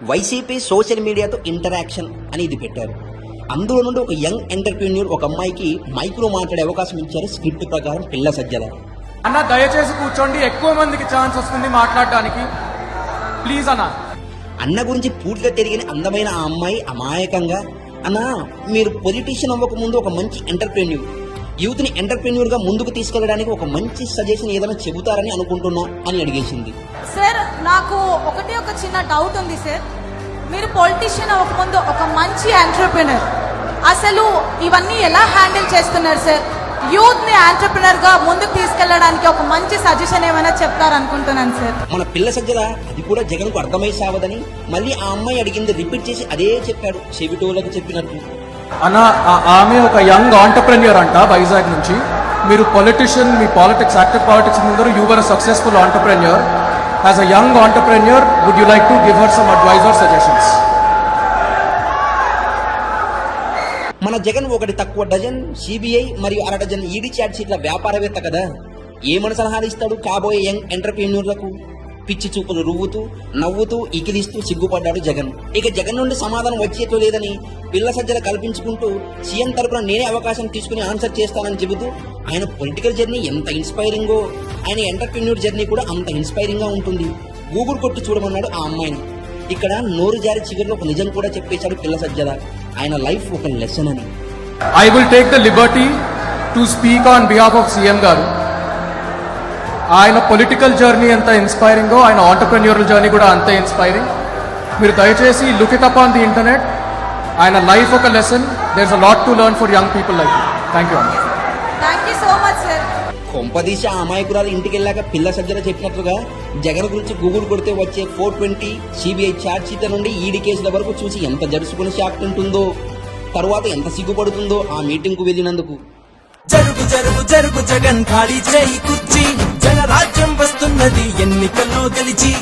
YCP social మీడియాతో interaction అని ఇది పెట్టారు. అందులో నుండి ఒక యంగ్ ఎంటర్ప్రీన్యూర్ ఒక అమ్మాయికి మైక్రో మాట్లాడే అవకాశం ఇచ్చారు స్క్రిప్ట్ ప్రకారం పిల్ల సజ్జల. అన్న దయచేసి కూర్చోండి. ఎక్కువ మందికి ఛాన్స్ వస్తుంది మాట్లాడడానికి. ప్లీజ్ అన్న. అన్న గురించి పూర్తిగా తిరిగిన అందమైన ఆ అమ్మాయి అమాయకంగా అన్న మీరు పొలిటీషియన్ అవ్వక ముందు ఒక మంచి ఎంటర్ప్రెన్యూర్ యూత్ని ఎంటర్ప్రెన్యూర్గా ముందుకు తీసుకెళ్ళడానికి ఒక మంచి సజెషన్ ఏదైనా చెబుతారని అనుకుంటున్నా అని అడిగేసింది. సార్ నాకు ఒకటే ఒక చిన్న డౌట్ ఉంది సార్ మీరు పొలిటీషియన్ అవ్వకముందు ఒక మంచి ఎంటర్ప్రినర్ అసలు ఇవన్నీ ఎలా హ్యాండిల్ చేస్తున్నారు సార్ యూత్ని ఎంటర్ప్రినర్గా ముందుకు తీసుకెళ్ళడానికి ఒక మంచి సజెషన్ ఏమైనా చెప్తారనుకుంటున్నాను సార్ మన పిల్ల సజ్జల అది కూడా జగన్కు అర్థమై సావదని మళ్ళీ ఆ అమ్మాయి అడిగింది రిపీట్ చేసి అదే చెప్పాడు చెవిటోలకు చెప్పినట్టు. అన్న ఆ- ఆమె ఒక యంగ్ ఆంటర్ప్రెన్యూర్ అంట వైజాగ్ నుంచి. మీరు పొలిటిషియన్ మీ పాలిటిక్స్ యాక్టివ్ పాలిటిక్స్ ముందర you were successful entrepreneur as a young entrepreneur would you like to give her some advice or suggestions మన జగన్ ఒకటి తక్కువ డజన్ సిబిఐ మరియు అర డజన్ ఈడీ చాట్ షీట్ల వ్యాపారవేత్త కదా? ఏమని సలహాలు ఇస్తాడు కాబోయే యంగ్ ఎంటర్ప్రీన్యూర్లకు పిచ్చి చూపులు రువ్వుతూ నవ్వుతూ ఇకిలిస్తూ సిగ్గుపడ్డాడు జగన్. ఇక జగన్ నుండి సమాధానం వచ్చేటో లేదని పిల్ల సజ్జల కల్పించుకుంటూ సీఎం తరపున నేనే అవకాశం తీసుకుని ఆన్సర్ చేస్తానని చెబుతూ ఆయన పొలిటికల్ జర్నీ ఎంత ఇన్స్పైరింగో ఆయన ఎంటర్ప్రెన్యూర్ జర్నీ కూడా అంత ఇన్స్పైరింగ్గా ఉంటుంది. గూగుల్ కొట్టి చూడమన్నాడు ఆ అమ్మాయిని. ఇక్కడ నోరు జారి చివరిలో ఒక నిజం కూడా చెప్పేశాడు పిల్ల సజ్జల. ఆయన లైఫ్ ఒక లెసన్ అని. I will take the liberty to speak on behalf of CM garu. ఆయన పొలిటికల్ జర్నీ ఎంత ఇన్స్పైరింగో ఆయన ఆంటర్ప్రెన్యూరల్ జర్నీ కూడా అంతే ఇన్స్పైరింగ్ మీరు దయచేసి look it up on the internet ఆయన లైఫ్ ఒక lesson there's a lot to learn for young people like thank you కొంపదీసి అమాయకురాలు ఇంటికి వెళ్ళాక పిల్ల సజ్జన చెప్పినట్లుగా జగన్ గురించి గూగుల్ కొడితే వచ్చే ఫోర్ ట్వంటీ సిబిఐ ఛార్జ్ షీట్ల నుండి ఈడీ కేసుల వరకు చూసి ఎంత జరుచుకుని షాక్ ఉంటుందో తరువాత ఎంత సిగ్గుపడుతుందో ఆ మీటింగ్కు వెళ్ళినందుకు. జరుగు జరుగు జరుగు జగన్ ఖాళీ చేయి కుర్చీ. రాజ్యం వస్తున్నది. ఎన్నికల్లో గెలిచి